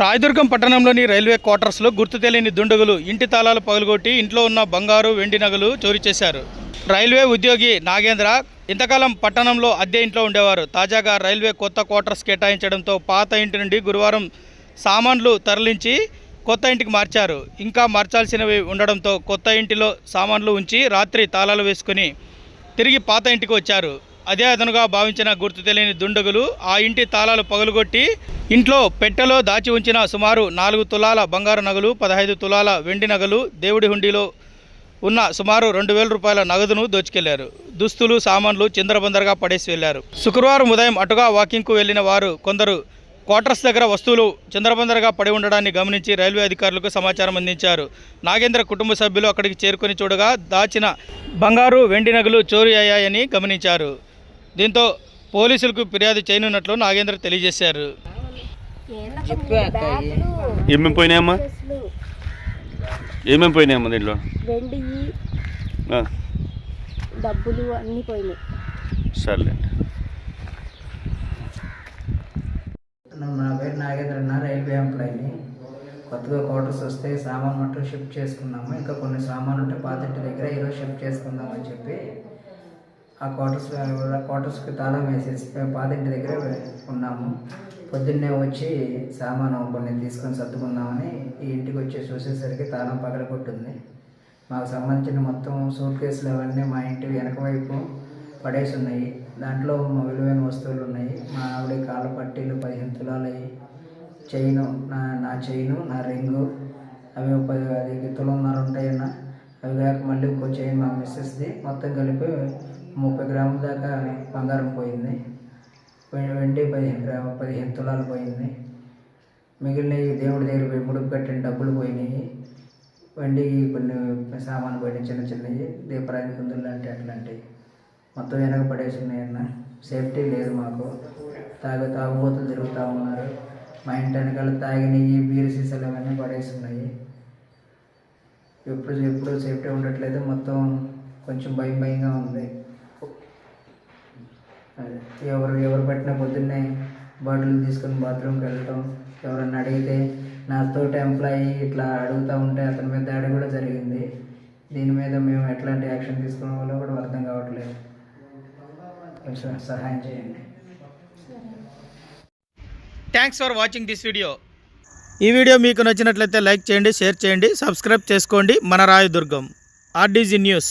రాయదుర్గం పట్టణంలోని రైల్వే క్వార్టర్స్లో గుర్తు తెలియని దుండగులు ఇంటి తాళాలు పగలగొట్టి ఇంట్లో ఉన్న బంగారు వెండి నగలు చోరీ చేశారు. రైల్వే ఉద్యోగి నాగేంద్ర ఇంతకాలం పట్టణంలో అద్దె ఇంట్లో ఉండేవారు. తాజాగా రైల్వే కొత్త క్వార్టర్స్ కేటాయించడంతో పాత ఇంటి నుండి గురువారం సామాన్లు తరలించి కొత్త ఇంటికి మార్చారు. ఇంకా మార్చాల్సినవి ఉండడంతో కొత్త ఇంటిలో సామాన్లు ఉంచి రాత్రి తాళాలు వేసుకుని తిరిగి పాత ఇంటికి వచ్చారు. అదే అదనుగా భావించిన గుర్తు తెలియని దుండగులు ఆ ఇంటి తాళాలు పగులుగొట్టి ఇంట్లో పెట్టెలో దాచి ఉంచిన సుమారు నాలుగు తులాల బంగారు నగలు పదహైదు తులాల వెండి నగలు దేవుడి హుండీలో ఉన్న సుమారు రెండు వేల రూపాయల నగదును దోచుకెళ్ళారు. దుస్తులు సామాన్లు చిందరబందరగా పడేసి వెళ్ళారు. శుక్రవారం ఉదయం అటుగా వాకింగ్కు వెళ్ళిన వారు కొందరు క్వార్టర్స్ దగ్గర వస్తువులు చిందరబందరగా పడి ఉండడాన్ని గమనించి రైల్వే అధికారులకు సమాచారం అందించారు. నాగేంద్ర కుటుంబ సభ్యులు అక్కడికి చేరుకొని చూడగా దాచిన బంగారు వెండి నగలు చోరీ అయ్యాయని గమనించారు. దీంతో పోలీసులకు ఫిర్యాదు చేయనున్నట్లు నాగేంద్ర తెలియజేశారు. ఏమేమి పోయినాయమ్మా? ఏమేమి పోయినాయమ్మా దీంట్లో? డబ్బులు అన్నీ పోయినాయి. సర్లేండి నా పేరు నాగేంద్ర అన్న రైల్వే ఎంప్లాయీని. కొత్తగా క్వార్టర్స్ వస్తే సామాన్ మట్టు షిఫ్ట్ చేసుకున్నాము ఇంకా కొన్ని సామాన్లు ఉంటే పాత ఇంటి దగ్గర ఈరోజు షిఫ్ట్ చేసుకుందామని చెప్పి ఆ క్వార్టర్స్ క్వార్టర్స్కి తాళం వేసేసి మేము పాత ఇంటి దగ్గర ఉన్నాము. పొద్దున్నే వచ్చి సామాను కొన్ని తీసుకొని సర్దుకుందామని ఈ ఇంటికి వచ్చి చూసేసరికి తాళం పగలగొట్టుంది. మాకు సంబంధించిన మొత్తం సూట్ కేసులు అవన్నీ మా ఇంటి వెనక వైపు పడేసి ఉన్నాయి. దాంట్లో మా విలువైన వస్తువులు ఉన్నాయి. మా ఆవిడ కాళ్ళ పట్టీలు పదిహేను తులాలు చైను నా నా చైను నా రింగు అవి ఒక పది అది తులంన్నర ఉంటాయన్న. అవి కాక మళ్ళీ ఇంకో చైన్ మా మిస్సెస్ది మొత్తం కలిపి ముప్పై గ్రాముల దాకా బంగారం పోయింది. వెండి పదిహేను గ్రాము పదిహేను తులాలు పోయింది. మిగిలినవి దేవుడి దగ్గర పోయి ముడుపు కట్టిన డబ్బులు పోయినాయి. వెండి కొన్ని సామాన్లు పోయినాయి చిన్న చిన్నవి. దీపరాజు కుందులు లాంటి అట్లాంటివి. మొత్తం వెనక పడేసి ఉన్నాయన్న సేఫ్టీ లేదు మాకు. తాగు తాగుబోతులు తిరుగుతూ ఉన్నారు. మా ఇంటి వెనకాల తాగినవి బీర్ సీసాలు అవన్నీ పడేస్తున్నాయి ఎప్పుడు ఎప్పుడు సేఫ్టీ ఉండట్లేదు. మొత్తం కొంచెం భయం భయంగా ఉంది. అదే. ఎవరు ఎవరు పట్టిన పొద్దున్నే బాటిల్ తీసుకొని బాత్రూమ్కి వెళ్ళటం. ఎవరన్నా అడిగితే నాతోటి ఎంప్లాయీ ఇట్లా అడుగుతూ ఉంటే అతని మీద దాడి కూడా జరిగింది. దీని మీద మేము ఎట్లాంటి యాక్షన్ తీసుకోవడం వల్ల కూడా అర్థం కావట్లేదు. కొంచెం సహాయం చేయండి. Thanks for watching this video ఈ వీడియో మీకు నచ్చినట్లయితే లైక్ చేయండి షేర్ చేయండి సబ్స్క్రైబ్ చేసుకోండి. మన రాయదుర్గం ఆర్డీజీ న్యూస్.